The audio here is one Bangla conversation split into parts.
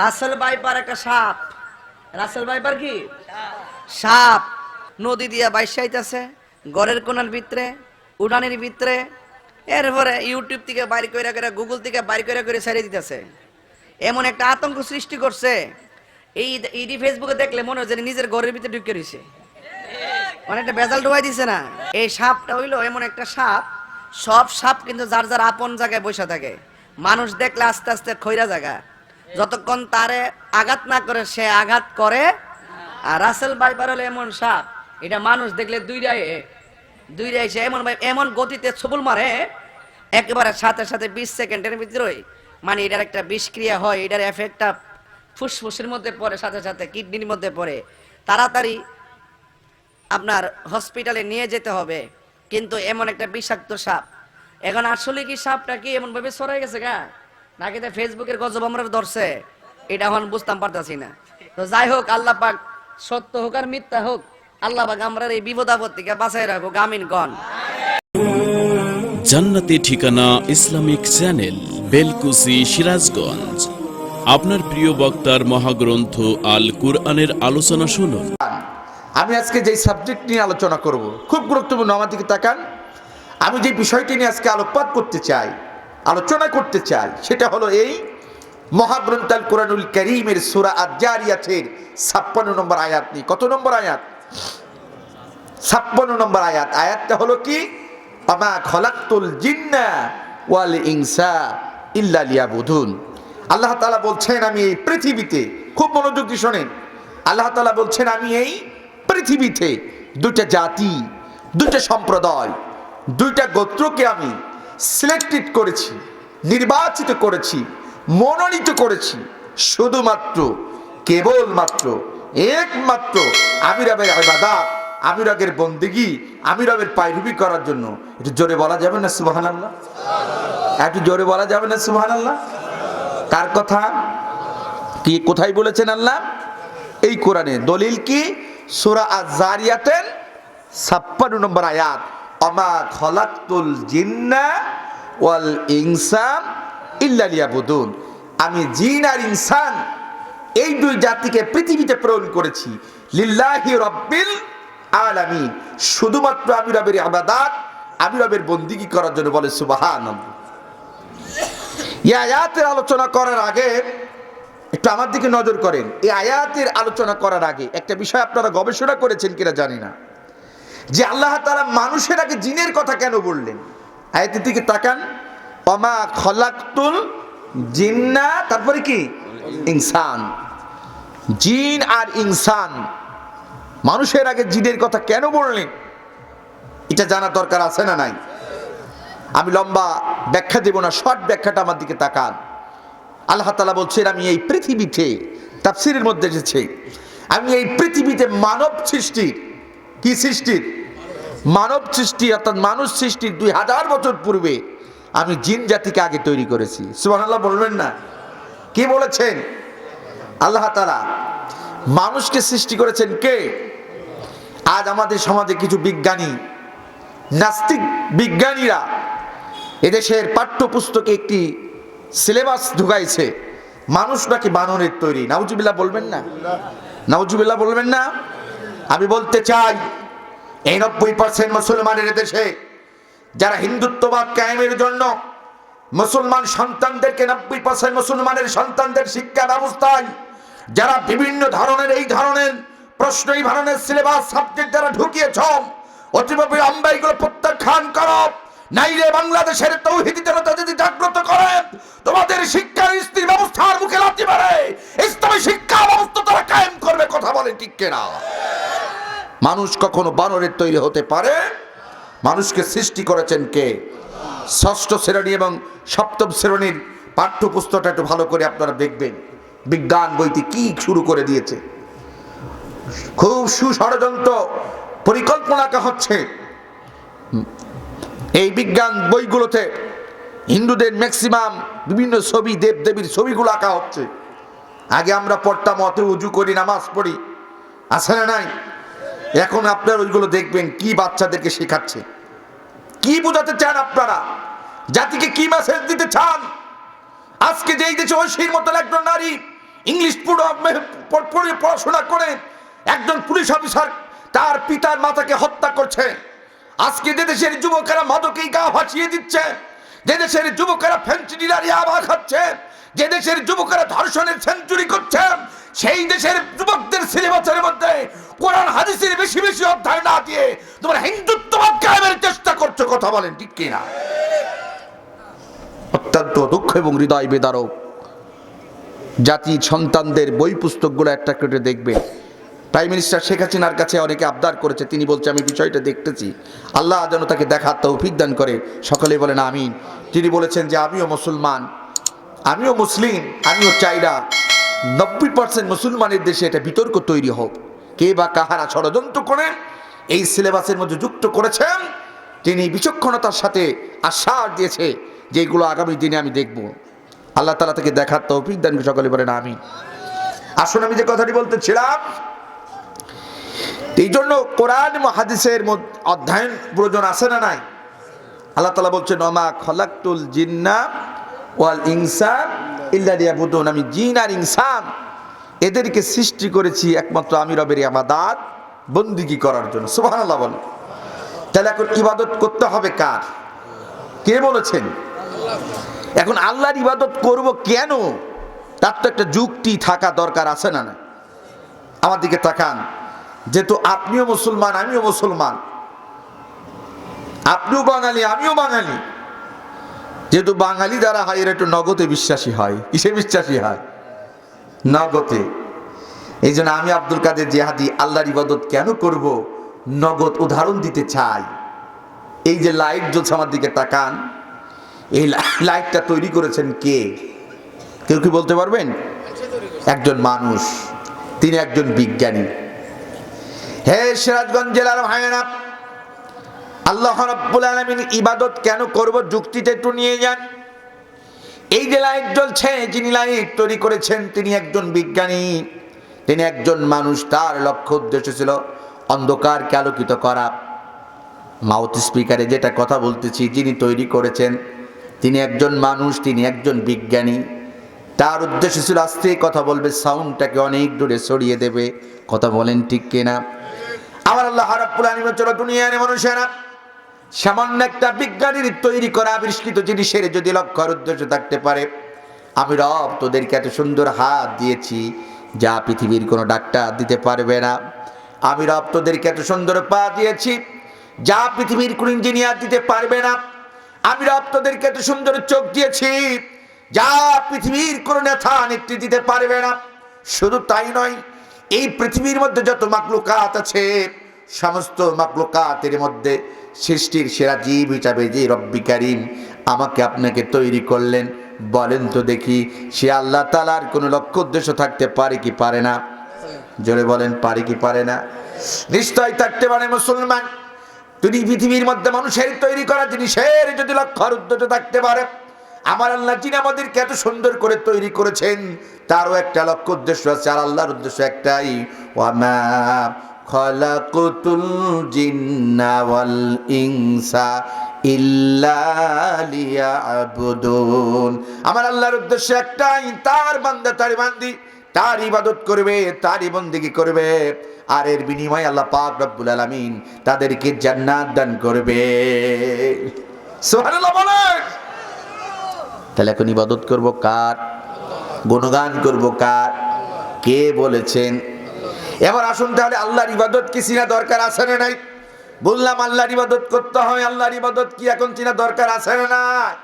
রাসেল বাইপার একটা সাপ। রাসেল বাইপার কি? সাপ। নদী দিয়া বাইসাইতেছে গড়ের কোনার ভিতরে উড়ানের ভিতরে, এরপরে ইউটিউব থেকে বাইর করে করে গুগল থেকে বাইর করে করে ছেড়ে দিতেছে। এমন একটা আতঙ্ক সৃষ্টি করছে। এই ইডি ফেসবুকে দেখলে মনে হচ্ছে যে নিজের ঘরের ভিতরে ঢুকে রয়েছে অনেকটা বেজাল ডুবাই দিছে না। এই সাপটা হইল এমন একটা সাপ। সব সাপ কিন্তু যার যার আপন জায়গায় বসে থাকে। মানুষ দেখলে আস্তে আস্তে খৈরা জায়গা যতক্ষণ তারে আঘাত না করে, সে আঘাত করে। আর রাসেল বাইবার হলো এমন সাপ, এটা মানুষ দেখলে দুইটাই দুইটাই সে এমন এমন গতিতে ছবুল মারে, একেবারে সাথে সাথে বিশ সেকেন্ডের ভিতরেই মানে এটার একটা বিষক্রিয়া হয়, এটার এফেক্টটা ফুসফুসের মধ্যে পড়ে, সাথে সাথে কিডনির মধ্যে পড়ে। তাড়াতাড়ি আপনার হসপিটালে নিয়ে যেতে হবে, কিন্তু এমন একটা বিষাক্ত সাপ। এখন আসলে কি সাপটা কি এমন ভাবে সরাই গেছে গা? নাকি তো ফেসবুকের গজব আমরা ধরছে এটা এখন বুঝতাম পারতাছি না। তো যাই হোক আল্লাহ পাক সত্য হোক আর মিথ্যা হোক আল্লাহ পাক আমরা এই বিপদ আপদ থেকে বাঁচাই রাখো গামিন গণ জান্নাতি ঠিকানা ইসলামিক চ্যানেল বেলকুসি সিরাজগঞ্জ। আপনার প্রিয় বক্তার মহাগ্রন্থ আল কুরআনের আলোচনা শুনুন। আমি আজকে যেই সাবজেক্ট নিয়ে আলোচনা করব খুব গুরুত্বপূর্ণ আমার দিকে তাকান। আমি যে বিষয়টি নিয়ে আজকে আলোকপাত করতে চাই আলোচনা করতে চাই, সেটা হলো এই মহাগ্রন্থ আল কোরআনুল করিমের সুরা আজারিয়াতের ছাপ্পান্ন নম্বর আয়াত নিয়ে। কত নম্বর আয়াত? ছাপ্পান্ন নম্বর আয়াত। আয়াতটা হলো কি? আমা খলাক্তুল জিন্না ওয়াল ইনসা ইল্লা লিয়াবুদুন। আল্লাহ তাআলা বলছেন, আমি এই পৃথিবীতে, খুব মনোযোগ দিয়ে শোনেন, আল্লাহ তাআলা বলছেন, আমি এই পৃথিবীতে দুইটা জাতি, দুইটা সম্প্রদায়, দুইটা গোত্রকে আমি সিলেক্টেড করেছি, নির্বাচিত করেছি, মনোনীত করেছি শুধুমাত্র, কেবলমাত্র, একমাত্র আমিরাবের ইবাদত আমিরাগের বন্দিগি, আমিরাবের পায়রুবি করার জন্য। একটু জোরে বলা যাবে না সুবাহান আল্লাহ একটু জোরে বলা যাবে না সুবাহান আল্লাহ কার কথা কি কোথায় বলেছেন আল্লাহ? এই কোরআনে। দলিল কি? সুরা আজারিয়াতেন ছাপ্পান্ন নম্বর আয়াত। অমা খলাক্তুল জিন্না ওয়াল ইনসান ইল্লা লিয়াবুদুন। আমি জিন আর ইনসান, এই দুই জাতিকে পৃথিবীতে প্রেরণ করেছি। লিল্লাহি রব্বিল আলামিন। শুধুমাত্র আমি রবের আবাদাত আমি রবের বন্দিগি করার জন্য বলে সুবাহান এই আয়াতের আলোচনা করার আগে একটু আমার দিকে নজর করেন। এই আয়াতের আলোচনা করার আগে একটা বিষয় আপনারা গবেষণা করেছেন কিনা জানি না। যে আল্লাহ তারা মানুষের আগে জিনের কথা কেন বললেন? আয়াতের দিকে তাকান। অমা খলাক্তুল জিন্না, তারপরে কি? ইনসান। জিন আর ইনসান, মানুষের আগে জিনের কথা কেন বললেন? এটা জানা দরকার আছে না নাই? আমি লম্বা ব্যাখ্যা দেব না, শর্ট ব্যাখ্যাটা আমার দিকে তাকান। আল্লাহ তালা বলছেন, আমি এই পৃথিবীতে, তাফসিরের মধ্যে এসেছে, আমি এই পৃথিবীতে মানব সৃষ্টির কি সৃষ্টির? মানব সৃষ্টি, অর্থাৎ মানুষ সৃষ্টির দুই হাজার বছর পূর্বে আমি জিন জাতিকে আগে তৈরি করেছি। সুবহানাল্লাহ, বলবেন না? কি বলেছেন? আল্লাহ তারা মানুষকে সৃষ্টি করেছেন কে? আজ আমাদের সমাজে কিছু বিজ্ঞানী, নাস্তিক বিজ্ঞানীরা এদেশের পাঠ্যপুস্তকে একটি সিলেবাস ঢুকাইছে। মানুষ নাকি বানরের তৈরি? নাউজুবিল্লাহ বলবেন না? নাউজুবিল্লাহ বলবেন না? আমি বলতে চাই, এই নব্বই পার্সেন্ট মুসলমানের দেশে যারা হিন্দুত্ববাদ কায়েমের জন্য মুসলমান সন্তানদেরকে নব্বই পার্সেন্ট মুসলমানের সন্তানদের শিক্ষা ব্যবস্থায়, যারা বিভিন্ন ধরনের, এই ধরনের প্রশ্ন, এই ধরনের সিলেবাস সাবজেক্ট যারা ঢুকিয়েছ অতিভাবে আমরা এগুলো প্রত্যাখ্যান করো। নাইলে বাংলাদেশের তৌহিদি জনতা যদি জাগ্রত করে, তোমাদের শিক্ষার স্ত্রী ব্যবস্থার মুখে লাথি মারে, ইসলামী শিক্ষা ব্যবস্থা তারা কায়েম করবে, কথা বলে ঠিক কেনা? মানুষ কখনো বানরের তৈরি হতে পারে? মানুষকে সৃষ্টি করেছেন কে? ষষ্ঠ শ্রেণি এবং সপ্তম শ্রেণির পাঠ্যপুস্তকটা একটু ভালো করে আপনারা দেখবেন। বিজ্ঞান বইতে কি শুরু করে দিয়েছে? খুব সুষড়যন্ত্র পরিকল্পনা হচ্ছে। এই বিজ্ঞান বইগুলোতে হিন্দুদের ম্যাক্সিমাম বিভিন্ন ছবি দেব দেবীর ছবিগুলো আঁকা হচ্ছে। আগে আমরা পড়তাম, অত উজু করি, নামাজ পড়ি। না নাই? এখন আপনার ওইগুলো দেখবেন কি বাচ্চাদেরকে শেখাচ্ছে। কি বোঝাতে চান আপনারা? জাতিকে কি মেসেজ দিতে চান? আজকে যেই দেশে ঐশীর মতো একজন নারী ইংলিশ পড়ে পড়াশোনা করে, একজন পুলিশ অফিসার তার পিতার মাতাকে হত্যা করছে। আজকে যে দেশের যুবকেরা মাদকেই গা ভাসিয়ে দিচ্ছে, যে দেশের যুবকেরা ফেন্সিডিলারি আবার খাচ্ছে, যে দেশের যুবকেরা ধর্ষণের সেঞ্চুরি করছে সেই দেশের যুবকদের সিলেবাসের মধ্যে কোরআন, হাদিসের বেশি বেশি অধ্যায় না দিয়ে তোমরা হিন্দুত্ববাদ কায়েমের চেষ্টা করছ কথা বলেন, ঠিক কিনা অত্যন্ত দুঃখ এবং হৃদয় বেদারক। জাতি, সন্তানদের বই পুস্তকগুলো একটা করে দেখবে। প্রাইম মিনিস্টার শেখ হাসিনার কাছে অনেকে আবদার করেছে, তিনি বলছে, আমি বিষয়টা দেখতেছি। আল্লাহ যেন তাকে দেখার তৌফিক দান করে। সকলে বলেন, আমিন। তিনি বলেছেন যে, আমিও মুসলমান, আমিও মুসলিম, আমিও চাইরা নব্বই পার্সেন্ট মুসলমানের দেশে এটা বিতর্ক তৈরি হোক। কে বা কাহারা ষড়যন্ত্র করে, এই সিলেবাসের মধ্যে যুক্ত করেছেন, তিনি বিচক্ষণতার সাথে আশ্বাস দিয়েছে যে এগুলো আগামী দিনে আমি দেখব। আল্লাহ তালা থেকে দেখার তৌফিক দান করে সকলে বলেন আমি আসুন আমি যে কথাটি বলতেছিলাম, এই জন্য কোরআন এবং হাদিসের মধ্যে, অধ্যয়ন প্রয়োজন আছে না নাই? আল্লাহ তালা বলছেন অমা খলাক্তুল জিন্না ওয়াল ইনসান ইল্লা লিয়াবুদুন, আমি জিন আর ইনসান। এদেরকে সৃষ্টি করেছি একমাত্র আমি রবের আমাদাত, বন্দিগি করার জন্য। সুবহানাল্লাহ বলে তাহলে এখন ইবাদত করতে হবে কার? কে বলেছেন? এখন আল্লাহর ইবাদত করব কেন? তার তো একটা যুক্তি থাকা দরকার আছে না না? আমার দিকে তাকান। যেহেতু আপনিও মুসলমান, আমিও মুসলমান। আপনিও বাঙালি, আমিও বাঙালি। যেহেতু বাঙালি দ্বারা হয়, এরা একটু নগদে বিশ্বাসী হয়। কিসে বিশ্বাসী হয়? নগদে। এই জন্য আমি আব্দুল কাদের জেহাদি আল্লাহর ইবাদত কেন করব? নগদ উদাহরণ দিতে চাই। এই যে লাইট জ্বলছে আমার দিকে তাকান। এই লাইটটা তৈরি করেছেন কে? কেউ কি বলতে পারবেন? একজন মানুষ, তিনি একজন বিজ্ঞানী। হে সিরাজগঞ্জ জেলার ভাইয়েরা আল্লাহ রাব্বুল আলামিন ইবাদত কেন করব যুক্তিতে একটু নিয়ে যান। এই যে লাইট জ্বলছে, যিনি লাইট তৈরি করেছেন, তিনি একজন বিজ্ঞানী। তিনি একজন মানুষ, তার লক্ষ্য উদ্দেশ্য ছিল অন্ধকারকে আলোকিত করা। মাউথ স্পিকারে যেটা কথা বলতেছি, যিনি তৈরি করেছেন, তিনি একজন মানুষ, তিনি একজন বিজ্ঞানী। তার উদ্দেশ্য ছিল আস্তে কথা বলবে, সাউন্ডটাকে অনেক দূরে সরিয়ে দেবে। কথা বলেন ঠিক কিনা? আমার আল্লাহ আলামিন চলো দুনিয়ার মানুষেরা। সামান্য একটা বিজ্ঞানীর তৈরি করা আবিষ্কৃত জিনিসের যদি লক্ষ্য আর উদ্দেশ্য থাকতে পারে, আমি রব তোদেরকে এত সুন্দর হাত দিয়েছি যা পৃথিবীর কোনো ডাক্তার দিতে পারবে না। আমি রব তোদেরকে এত সুন্দর পা দিয়েছি যা পৃথিবীর কোনো ইঞ্জিনিয়ার দিতে পারবে না। আমি রব তোদেরকে এত সুন্দর চোখ দিয়েছি যা পৃথিবীর কোনো নেতা নেত্রী দিতে পারবে না। শুধু তাই নয়, এই পৃথিবীর মধ্যে যত মাকলুকাত আছে সমস্ত মাকলুকাতের মধ্যে সৃষ্টির সেরা জীব হিসাবে যে রব্বি কারিম আমাকে আপনাকে তৈরি করলেন, বলেন তো দেখি, সে আল্লাহ তালার কোনো লক্ষ্য উদ্দেশ্য থাকতে পারে কি পারে না? জোরে বলেন, পারে কি পারে না? নিশ্চয় থাকতে পারে মুসলমান। তিনি পৃথিবীর মধ্যে মানুষের তৈরি করা জিনিসের যদি লক্ষ্য আর উদ্দেশ্য থাকতে পারে, আমার আল্লাহ যিনি আমাদেরকে এত সুন্দর করে তৈরি করেছেন, তারও একটা লক্ষ্য উদ্দেশ্য আছে, আর আল্লাহর উদ্দেশ্য একটাই ওয়ামা খলাকুতুল জিন্না ওয়াল ইনসা আমার আল্লাহর উদ্দেশ্য একটাই, তার বান্দা, তার বান্দি, তার ইবাদত করবে, তারই বন্দিগি করবে, আর এর বিনিময়ে আল্লাহ পাক রব্বুল আলামিন তাদেরকে জান্নাত দান করবে। তাহলে এখন ইবাদত করব কার? গুণগান করব কার? কে বলেছেন? এবার আসুন তাহলে আল্লাহর ইবাদত কি চিনা দরকার আছে না নাই? বললাম আল্লাহর ইবাদত করতে হয় আল্লাহর ইবাদত কি এখন চিনা দরকার আছে না নাই?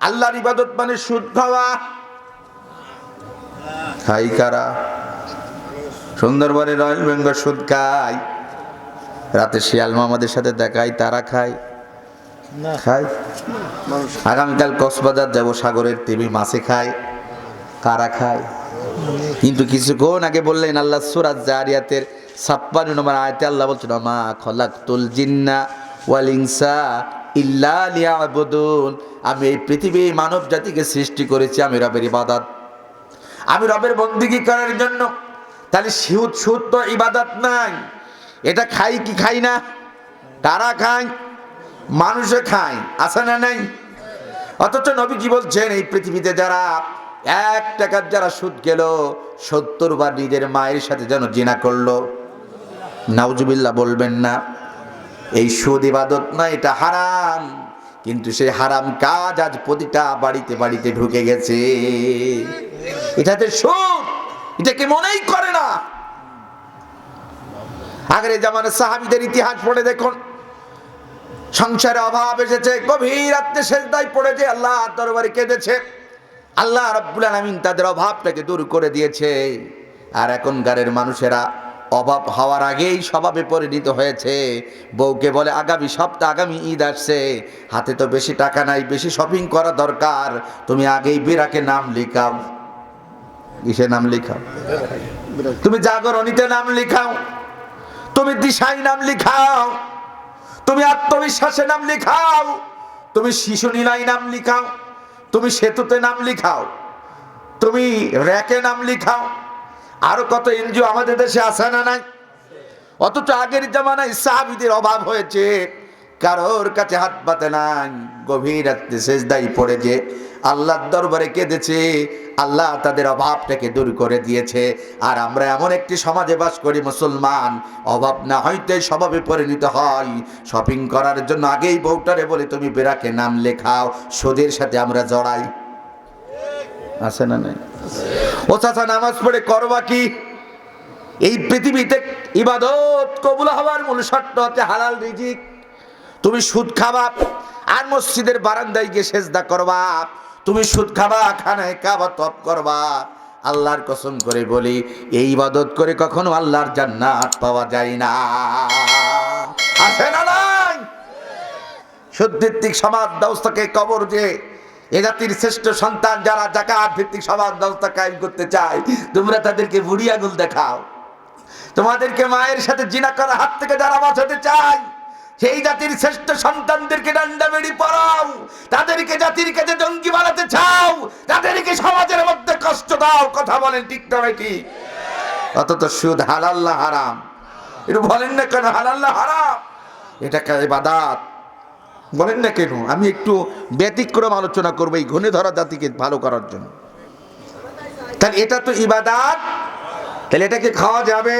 আল্লাহর ইবাদত মানে সুদ খাওয়া। খাই কারা? সুন্দরবনে রয়্যাল বেঙ্গল সুদ খায়। রাতে শিয়াল মামাদের সাথে দেখাই তারা খায়। খায়? আগামীকাল কক্সবাজার যাব সাগরের টিভি মাছে খায়। কারা খায়? কিন্তু কিছুক্ষণ আগে বললেন আল্লাহ সুরাজ জারিয়াতের ছাপ্পান্ন নম্বর আয়তে আল্লাহ বলছেন মা খলাকুল জিন্না ওয়াল ইনসা ইল্লা আমি এই পৃথিবী মানব জাতিকে সৃষ্টি করেছি, আমি রবের ইবাদত। আমি রবের বন্দিগি করার জন্য। তাহলে সুদ সুদ তো ইবাদত নাই। এটা খাই কি খাই না? তারা খায়? মানুষে খায়। আছে না নাই? অথচ নবীজি বলছেন, এই পৃথিবীতে যারা এক টাকার যারা সুদ গেল, সত্তর বার নিজের মায়ের সাথে যেন জিনা করল। নাউজুবিল্লাহ বলবেন না, এই সুদ ইবাদত না, এটা হারাম। কিন্তু সেই হারাম কাজ আজ প্রতিটা বাড়িতে বাড়িতে ঢুকে গেছে। এটাতে সুদ এটাকে মনেই করে না। আগের জামানে সাহাবিদের ইতিহাস পড়ে দেখুন। সংসারে অভাব এসেছে, গভীর রাত্রে শেষদায় পড়েছে আল্লাহ দরবারে কেঁদেছে। আল্লাহ রব্বুল আলামিন তাদের অভাবটাকে দূর করে দিয়েছে। আর এখনকারের মানুষেরা অভাব হওয়ার আগেই স্বভাবে পরিণত হয়েছে। বউকে বলে, আগামী সপ্তাহ, আগামী ঈদ আসছে। হাতে তো বেশি টাকা নাই, বেশি শপিং করা দরকার। তুমি আগেই বিরাকে নাম লিখাও। কিসে নাম লিখাও? তুমি জাগরণীতে নাম লিখাও। তুমি দিশাই নাম লিখাও। তুমি আত্মবিশ্বাসে নাম লিখাও। তুমি শিশু নীলাই নাম লিখাও। তুমি সেতুতে নাম লিখাও, তুমি র্যাকে নাম লিখাও, আরও কত এনজিও আমাদের দেশে আসে না নাই? অথচ আগের জামানায় সাহাবিদের অভাব হয়েছে, কারোর কাছে হাত পাতে নাই, গভীর রাত্রে শেষদাই পড়ে যে আল্লাহর দরবারে কেঁদেছে, আল্লাহ তাদের অভাবটাকে দূর করে দিয়েছে। আর আমরা এমন একটি সমাজে বাস করি, মুসলমান, অভাব না হইতে স্বভাবে পরিণত হয়। শপিং করার জন্য আগেই বউটারে বলে, তুমি বেরাকে নাম লেখাও, সোদের সাথে আমরা জড়াই। আছে না নাই? ও চাচা, নামাজ পড়ে করবা কি? এই পৃথিবীতে ইবাদত কবুল হওয়ার মূল শর্ত হচ্ছে হালাল রিজিক। তুমি সুদ খাবা, আর মসজিদের বারান্দায় গিয়ে সেজদা করবা। তুমি সুদ খাবা, খানায় কাবা, তপ করবা। আল্লাহর কসম করে বলি, এই ইবাদত করে কখনো আল্লাহর জান্নাত পাওয়া যায় না। আছে না নাই? সুদভিত্তিক সমাজ ব্যবস্থাকে কবর যে এ জাতির শ্রেষ্ঠ সন্তান যারা জাকাত ভিত্তিক সমাজ ব্যবস্থা কায়েম করতে চায়, তোমরা তাদেরকে বুড়ি আঙুল দেখাও। তোমাদেরকে মায়ের সাথে জিনা করার হাত থেকে যারা বাঁচাতে চায় সেই জাতির শ্রেষ্ঠ সন্তানদেরকে ডান্ডা বেড়ি পড়াও তাদেরকে জাতির কাছে জঙ্গি বানাতে চাও, তাদেরকে সমাজের মধ্যে কষ্ট দাও, কথা বলেন ঠিক না ঠিক? অথচ সুদ হালাল্লাহ হারাম? একটু বলেন না কেন হালাল্লাহ হারাম? এটা বাদাত বলেন না কেন? আমি একটু ব্যতিক্রম আলোচনা করব এই ঘনে ধরা জাতিকে ভালো করার জন্য। তাহলে এটা তো ইবাদাত? তাহলে এটাকে খাওয়া যাবে?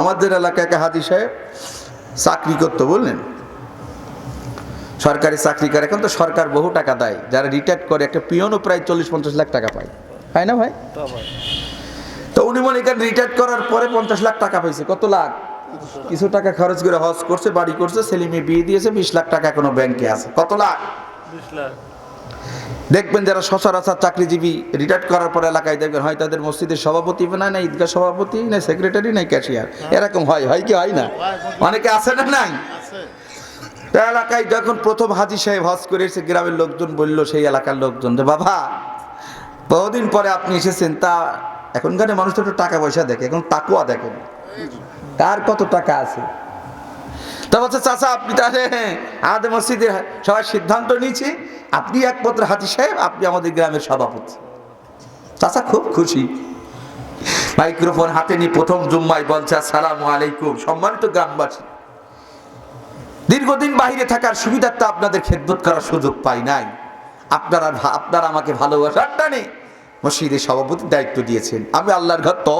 আমাদের এলাকায় একটা হাদি সাহেব চাকরি করতো বললেন। সরকারি চাকরি করে এখন তো সরকার বহু টাকা দেয়। যারা রিটায়ার করে একটা পিয়নও প্রায় চল্লিশ পঞ্চাশ লাখ টাকা পায়। হয় না ভাই? তো উনি মনে করেন রিটায়ার করার পরে পঞ্চাশ লাখ টাকা পাইছে। কত লাখ? কিছু টাকা খরচ করে হজ করছে বাড়ি করছে ছেলে মেয়ে বিয়ে দিয়েছে বিশ লাখ টাকা কোনো ব্যাংকে আছে। কত লাখ? লাখ। দেখবেন যারা সচরাচর চাকরিজীবী রিটায়ার করার পর এলাকায় দেখবেন হয় তাদের মসজিদের সভাপতি না না ঈদগাহ সভাপতি না সেক্রেটারি না ক্যাশিয়ার এরকম হয় হয় কি হয় না? অনেকে আছে না নাই? এলাকায় যখন প্রথম হাজি সাহেব হজ করে এসে গ্রামের লোকজন বলল সেই এলাকার লোকজন যে বাবা বহুদিন পরে আপনি এসেছেন তা এখনকার মানুষ তো একটু টাকা পয়সা দেখে এখন তাকুয়া দেখেন কার কত টাকা আছে? তা বলছে, চাচা, আপনি তাহলে আমাদের মসজিদের সবাই সিদ্ধান্ত নিয়েছি। আপনি একমাত্র হাতি সাহেব, আপনি আমাদের গ্রামের সভাপতি। চাচা খুব খুশি। মাইক্রোফোন হাতে নিয়ে প্রথম জুম্মায় বলছে, আসসালামু আলাইকুম, সম্মানিত গ্রামবাসী। দীর্ঘদিন বাইরে থাকার সুবিধাটা আপনাদের খেদমত করার সুযোগ পাই নাই। আপনারা আপনারা আমাকে ভালোবাসার টানে মসজিদের সভাপতির দায়িত্ব দিয়েছেন। আমি আল্লাহর ঘর তো